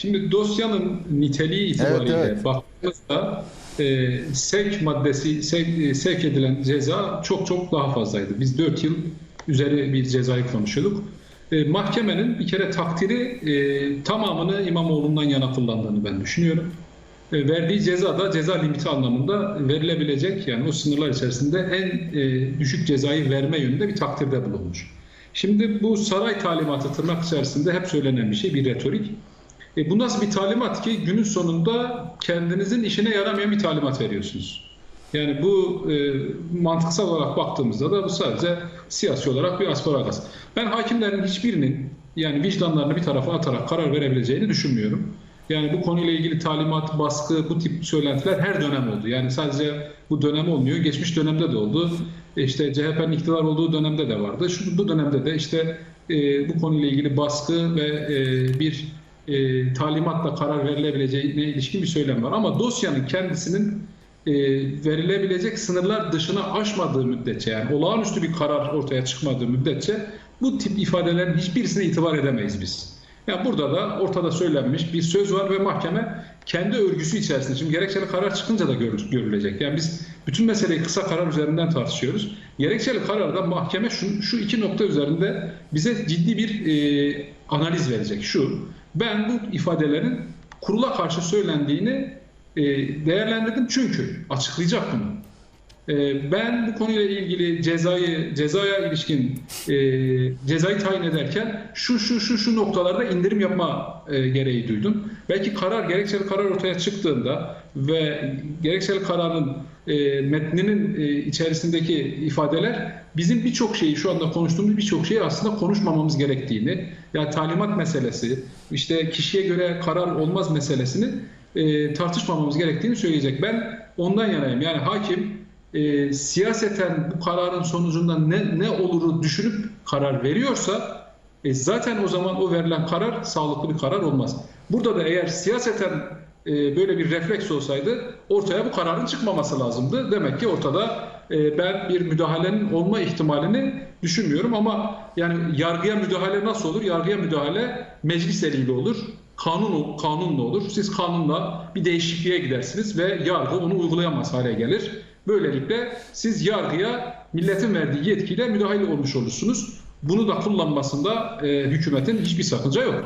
Şimdi dosyanın niteliği itibariyle Evet, evet. baktığımızda e, sevk maddesi, sevk, sevk edilen ceza çok çok daha fazlaydı. Biz 4 yıl üzeri bir cezayı konuşuyorduk. E, mahkemenin bir kere takdiri e, tamamını İmamoğlu'ndan yana kullandığını ben düşünüyorum. E, verdiği ceza da ceza limiti anlamında verilebilecek yani o sınırlar içerisinde en e, düşük cezayı verme yönünde bir takdirde bulunmuş. Şimdi bu saray talimatı tırnak içerisinde hep söylenen bir şey, bir retorik. E, bu nasıl bir talimat ki günün sonunda kendinizin işine yaramayan bir talimat veriyorsunuz. Yani bu e, mantıksal olarak baktığımızda da bu sadece siyasi olarak bir asparagas. Ben hakimlerin hiçbirinin yani vicdanlarını bir tarafa atarak karar verebileceğini düşünmüyorum. Yani bu konuyla ilgili talimat, baskı, bu tip söylentiler her dönem oldu. Yani sadece bu dönem olmuyor. Geçmiş dönemde de oldu. E, İşte CHP'nin iktidar olduğu dönemde de vardı. Şu, bu dönemde de işte e, bu konuyla ilgili baskı ve e, bir e, talimatla karar verilebileceğine ilişkin bir söylem var. Ama dosyanın kendisinin e, verilebilecek sınırlar dışına aşmadığı müddetçe yani olağanüstü bir karar ortaya çıkmadığı müddetçe bu tip ifadelerin hiçbirisine itibar edemeyiz biz. Yani burada da ortada söylenmiş bir söz var ve mahkeme kendi örgüsü içerisinde şimdi gerekçeli karar çıkınca da görül- görülecek. Yani biz bütün meseleyi kısa karar üzerinden tartışıyoruz. Gerekçeli kararda mahkeme şu, şu iki nokta üzerinde bize ciddi bir e, analiz verecek. Şu, ben bu ifadelerin kurula karşı söylendiğini e, değerlendirdim çünkü açıklayacak bunu. E, ben bu konuyla ilgili cezayı cezaya ilişkin e, cezayı tayin ederken şu şu şu şu noktalarda indirim yapma e, gereği duydum. Belki karar gerekçeli karar ortaya çıktığında ve gerekçeli kararın e, metninin e, içerisindeki ifadeler bizim birçok şeyi şu anda konuştuğumuz birçok şeyi aslında konuşmamamız gerektiğini yani talimat meselesi işte kişiye göre karar olmaz meselesini e, tartışmamamız gerektiğini söyleyecek. Ben ondan yanayım. Yani hakim e, siyaseten bu kararın sonucunda ne, ne oluru düşünüp karar veriyorsa e, zaten o zaman o verilen karar sağlıklı bir karar olmaz. Burada da eğer siyaseten e, böyle bir refleks olsaydı ortaya bu kararın çıkmaması lazımdı. Demek ki ortada e, ben bir müdahalenin olma ihtimalini düşünmüyorum ama yani yargıya müdahale nasıl olur? Yargıya müdahale meclis eliyle olur. Kanun kanunla olur. Siz kanunla bir değişikliğe gidersiniz ve yargı onu uygulayamaz hale gelir. Böylelikle siz yargıya milletin verdiği yetkiyle müdahale olmuş olursunuz. Bunu da kullanmasında e, hükümetin hiçbir sakınca yok.